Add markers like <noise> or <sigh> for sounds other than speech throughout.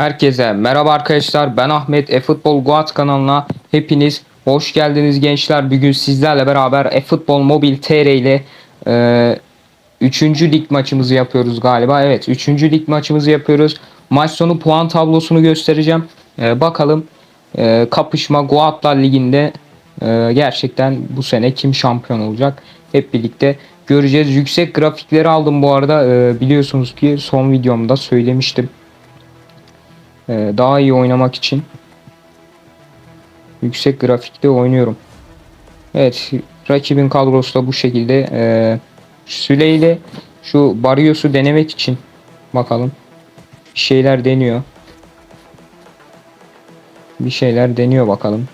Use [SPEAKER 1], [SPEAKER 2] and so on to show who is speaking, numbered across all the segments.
[SPEAKER 1] Herkese merhaba arkadaşlar ben Ahmet eFootball Guat kanalına hepiniz hoş geldiniz gençler. Bugün sizlerle beraber eFootball Mobile TR ile 3. lig maçımızı yapıyoruz galiba. Evet 3. lig maçımızı yapıyoruz. Maç sonu puan tablosunu göstereceğim. E, bakalım e, kapışma Guatlar liginde e, gerçekten bu sene kim şampiyon olacak hep birlikte göreceğiz. Yüksek grafikleri aldım bu arada E, biliyorsunuz ki son videomda söylemiştim. Ee, daha iyi oynamak için yüksek grafikte oynuyorum. Evet rakibin kadrosu da bu şekilde. Ee, Süle ile şu Barrios'u denemek için bakalım. Bir şeyler deniyor. Bir şeyler deniyor bakalım.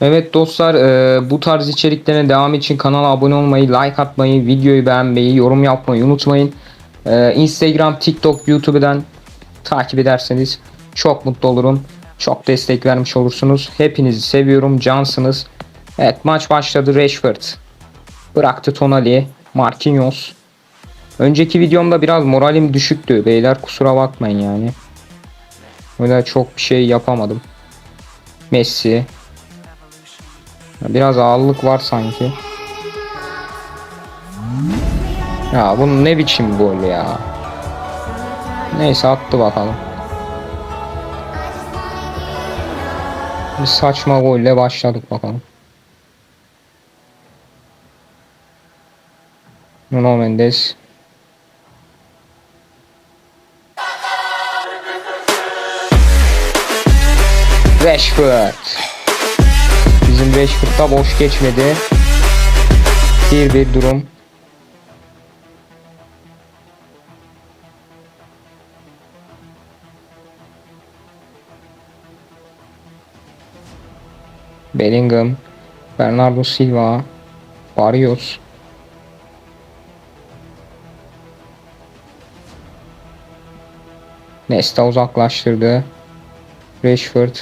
[SPEAKER 1] Evet dostlar e, bu tarz içeriklerine devam için kanala abone olmayı, like atmayı, videoyu beğenmeyi, yorum yapmayı unutmayın. E, Instagram, TikTok, YouTube'dan takip ederseniz çok mutlu olurum. Çok destek vermiş olursunuz. Hepinizi seviyorum. Cansınız. Evet maç başladı. Rashford bıraktı Tonali. Marquinhos. Önceki videomda biraz moralim düşüktü. Beyler kusura bakmayın yani. Öyle çok bir şey yapamadım. Messi. Biraz ağırlık var sanki. Ya bu ne biçim gol ya. Neyse attı bakalım. Bir saçma golle başladık bakalım. Nuno Mendes. Rashford. Bizim Rashford'da boş geçmedi. Bir bir durum. Bellingham, Bernardo Silva, Barrios. Nesta uzaklaştırdı. Rashford.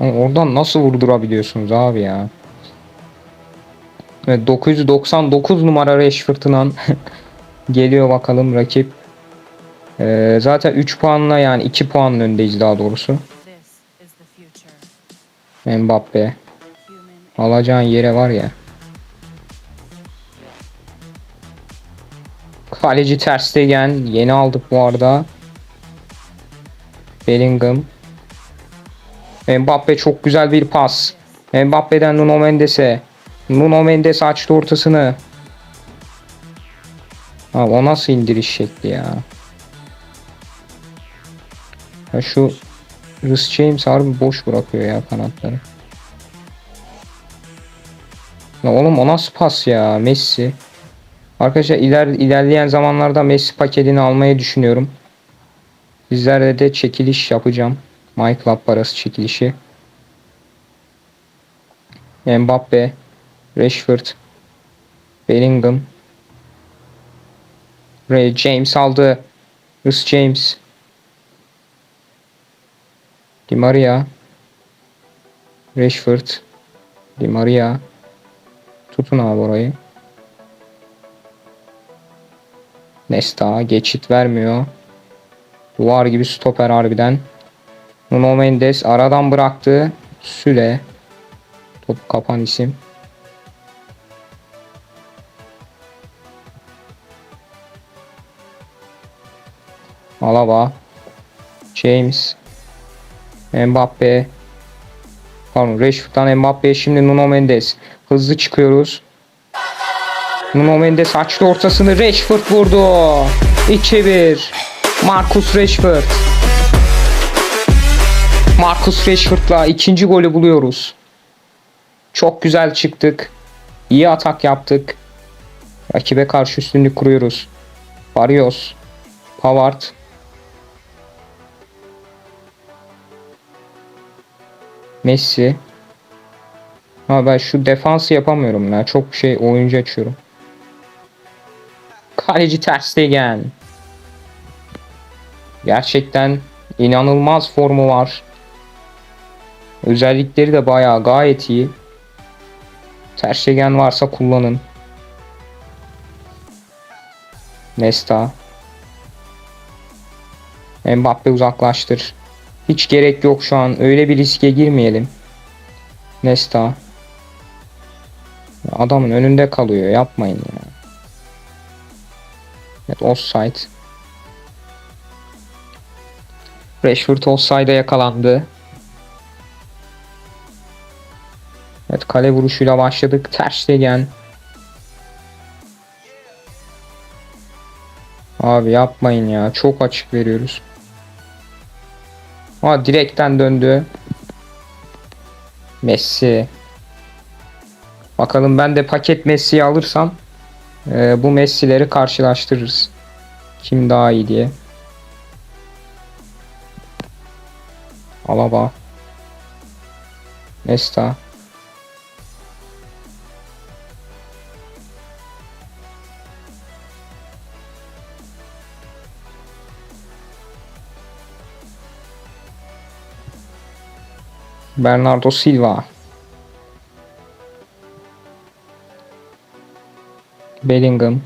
[SPEAKER 1] Oradan nasıl vurdurabiliyorsunuz abi ya? Evet 999 numara Rashford'dan <laughs> geliyor bakalım rakip. Ee, zaten 3 puanla yani 2 puanla öndeyiz daha doğrusu. Mbappe. Alacağın yere var ya. Kaleci Ter Stegen yeni aldık bu arada. Bellingham. Mbappe çok güzel bir pas. Mbappe'den Nuno Mendes'e. Nuno Mendes açtı ortasını. Ha, o nasıl indiriş şekli ya. Ya şu Rhys James harbi boş bırakıyor ya kanatları. Ya oğlum o nasıl pas ya Messi. Arkadaşlar iler, ilerleyen zamanlarda Messi paketini almayı düşünüyorum. Sizlerle de çekiliş yapacağım. My Club parası çekilişi. Mbappe, Rashford, Bellingham, Ray James aldı. Rhys James. Di Maria. Rashford. Di Maria. Tutun abi orayı. Nesta geçit vermiyor. Duvar gibi stoper harbiden. Nuno Mendes aradan bıraktı. Süle. Top kapan isim. Alaba. James. Mbappe. Pardon Rashford'dan Mbappe'ye şimdi Nuno Mendes. Hızlı çıkıyoruz. Nuno Mendes açtı ortasını. Rashford vurdu. 2-1. Marcus Rashford. Marcus Rashford'la ikinci golü buluyoruz. Çok güzel çıktık. İyi atak yaptık. Rakibe karşı üstünlük kuruyoruz. Barrios. Pavard. Messi. Ha ben şu defansı yapamıyorum ya. Çok şey oyuncu açıyorum. Kaleci Ter Stegen. Gerçekten inanılmaz formu var. Özellikleri de bayağı gayet iyi. Ter Stegen varsa kullanın. Nesta. Mbappe uzaklaştır. Hiç gerek yok şu an. Öyle bir riske girmeyelim. Nesta. Adamın önünde kalıyor. Yapmayın ya. Evet offside. Rashford offside'a yakalandı. Evet kale vuruşuyla başladık. Ter Stegen. Abi yapmayın ya. Çok açık veriyoruz. Aa direkten döndü. Messi. Bakalım ben de paket Messi'yi alırsam e, bu Messi'leri karşılaştırırız. Kim daha iyi diye. Alaba. Nesta. Bernardo Silva. Bellingham.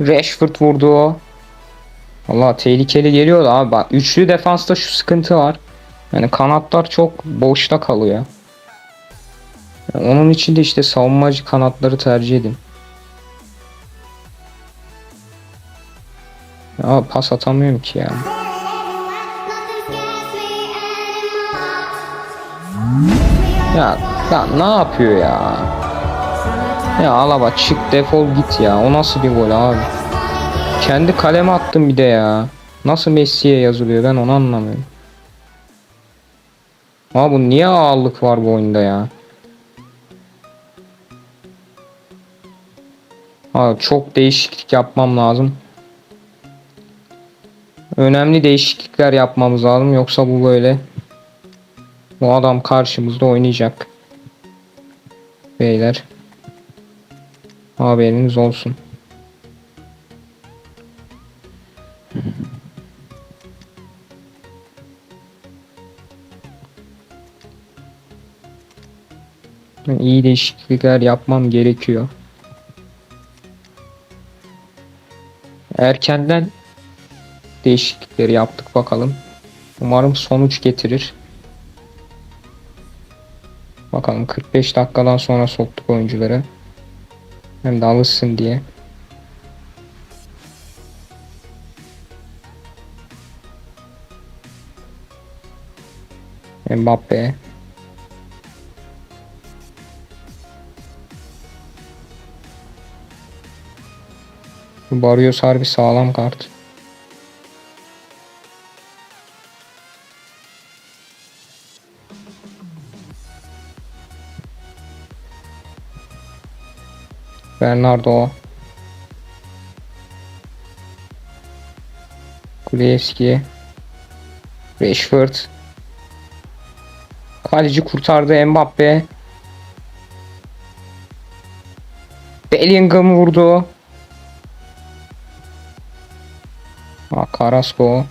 [SPEAKER 1] Rashford vurdu. Allah tehlikeli geliyor da abi bak üçlü defansta şu sıkıntı var. Yani kanatlar çok boşta kalıyor. Yani onun için de işte savunmacı kanatları tercih edin. Ya pas atamıyorum ki ya. Ya, ya ne yapıyor ya? Ya Alaba çık defol git ya. O nasıl bir gol abi? Kendi kaleme attım bir de ya. Nasıl Messi'ye yazılıyor ben onu anlamıyorum. Abi niye ağırlık var bu oyunda ya? Abi çok değişiklik yapmam lazım. Önemli değişiklikler yapmamız lazım yoksa bu böyle bu adam karşımızda oynayacak. Beyler. Haberiniz olsun. İyi değişiklikler yapmam gerekiyor. Erkenden değişiklikleri yaptık bakalım. Umarım sonuç getirir. Bakalım 45 dakikadan sonra soktuk oyuncuları. Hem de alışsın diye. Mbappe. Barrios harbi sağlam kart. Bernardo. Kulevski. Rashford. Kaleci kurtardı Mbappe. Bellingham vurdu. Carrasco.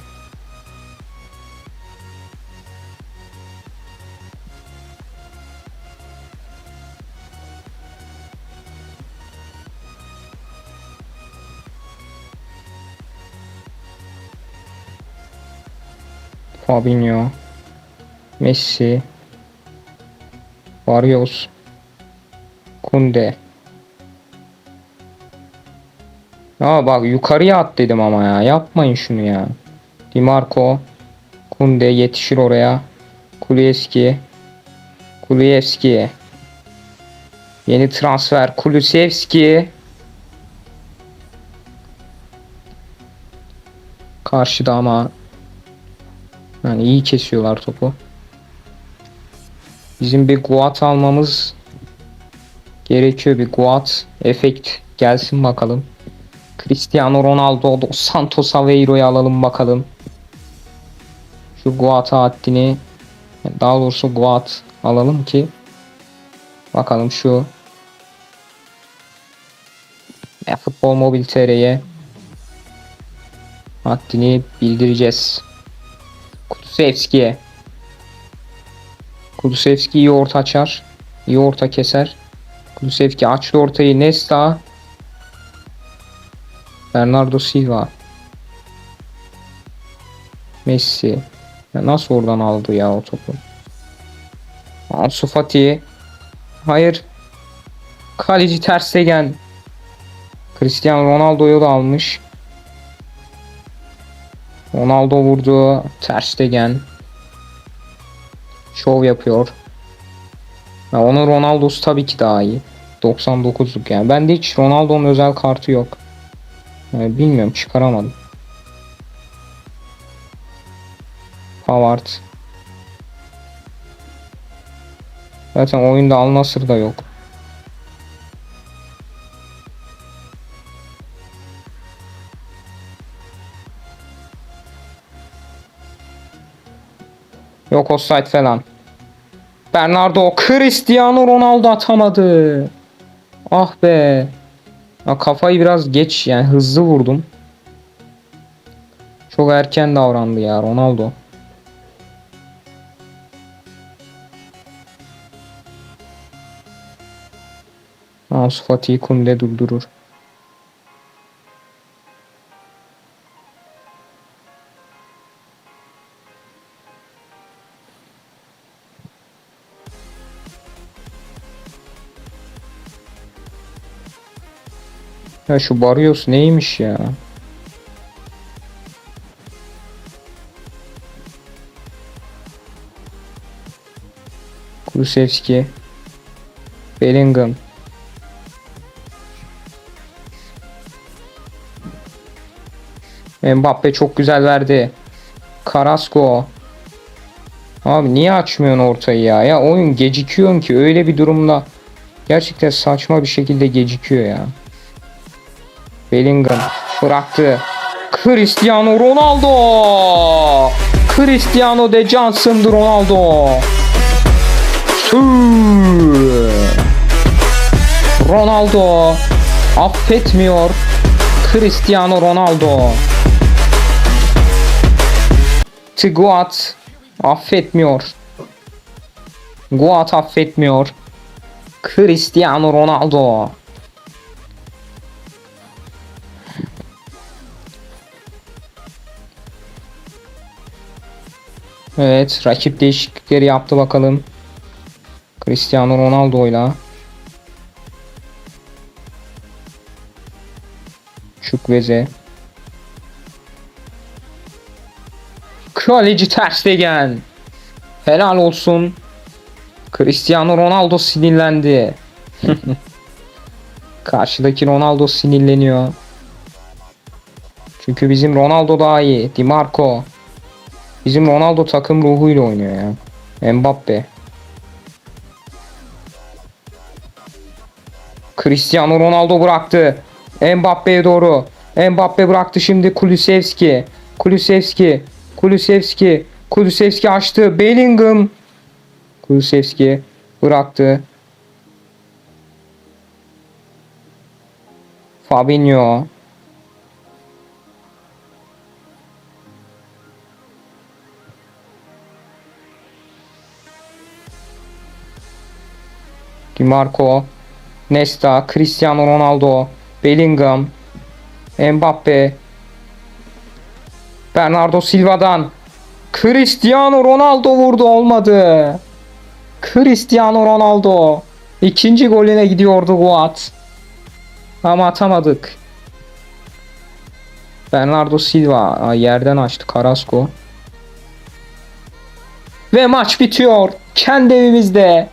[SPEAKER 1] Fabinho. Messi. Barrios. Kunde. Ya bak yukarıya at dedim ama ya. Yapmayın şunu ya. Di Marco. Kunde yetişir oraya. Kulieski. Kulieski. Yeni transfer. Kulusevski. Karşıda ama yani iyi kesiyorlar topu. Bizim bir Guat almamız gerekiyor. Bir Guat efekt gelsin bakalım. Cristiano Ronaldo dos Santos Aveiro'yu alalım bakalım. Şu Guat haddini daha doğrusu Guat alalım ki bakalım şu e, futbol mobil TR'ye haddini bildireceğiz. Kulusevski. Kulusevski iyi orta açar. İyi orta keser. Kulusevski açtı ortayı. Nesta. Bernardo Silva. Messi. Ya nasıl oradan aldı ya o topu? Ansu Fati. Hayır. Kaleci Ter Stegen. Cristiano Ronaldo'yu da almış. Ronaldo vurdu. Ter Stegen. Şov yapıyor. Ya onun Ronaldo'su tabii ki daha iyi. 99'luk yani. Bende hiç Ronaldo'nun özel kartı yok. Yani bilmiyorum çıkaramadım. Howard. Zaten oyunda Al Nassr da yok. Yok offside falan. Bernardo Cristiano Ronaldo atamadı. Ah be. Ya kafayı biraz geç yani hızlı vurdum. Çok erken davrandı ya Ronaldo. Ansu Fati'yi Kunde durdurur. Ya şu Barrios neymiş ya? Kulusevski. Bellingham. Mbappe çok güzel verdi. Carrasco. Abi niye açmıyorsun ortayı ya? Ya oyun gecikiyorsun ki öyle bir durumda gerçekten saçma bir şekilde gecikiyor ya. Bellingham bıraktı. Cristiano Ronaldo. Cristiano de Johnson'dı Ronaldo. Ronaldo affetmiyor. Cristiano Ronaldo. Tiguat affetmiyor. Guat affetmiyor. Cristiano Ronaldo. Evet, rakip değişiklikleri yaptı bakalım. Cristiano Ronaldo'yla. Şükveze. Kaleci Ter Stegen. Helal olsun. Cristiano Ronaldo sinirlendi. <laughs> Karşıdaki Ronaldo sinirleniyor. Çünkü bizim Ronaldo daha iyi. Di Marco. Bizim Ronaldo takım ruhuyla oynuyor ya. Mbappe. Cristiano Ronaldo bıraktı. Mbappe'ye doğru. Mbappe bıraktı şimdi Kulusevski. Kulusevski. Kulusevski. Kulusevski açtı. Bellingham. Kulusevski bıraktı. Fabinho. Di Marco. Nesta, Cristiano Ronaldo, Bellingham, Mbappe, Bernardo Silva'dan Cristiano Ronaldo vurdu olmadı. Cristiano Ronaldo ikinci golüne gidiyordu Guat. Ama atamadık. Bernardo Silva yerden açtı Carrasco. Ve maç bitiyor. Kendi evimizde.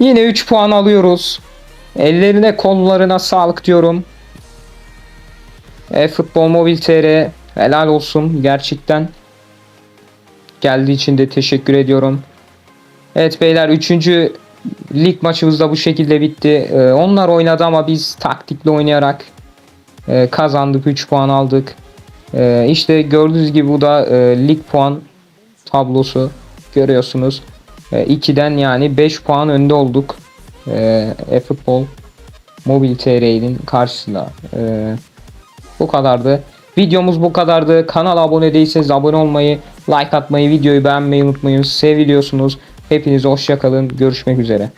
[SPEAKER 1] Yine 3 puan alıyoruz. Ellerine kollarına sağlık diyorum. E Futbol Mobil TR helal olsun gerçekten. Geldiği için de teşekkür ediyorum. Evet beyler 3. lig maçımız da bu şekilde bitti. Ee, onlar oynadı ama biz taktikli oynayarak e, kazandık 3 puan aldık. Ee, işte gördüğünüz gibi bu da e, lig puan tablosu görüyorsunuz. 2'den yani 5 puan önde olduk. E, e-futbol Mobil TR'nin karşısında. E, bu kadardı. Videomuz bu kadardı. Kanala abone değilseniz abone olmayı, like atmayı, videoyu beğenmeyi unutmayın. Seviliyorsunuz. Hepinize hoşçakalın. Görüşmek üzere.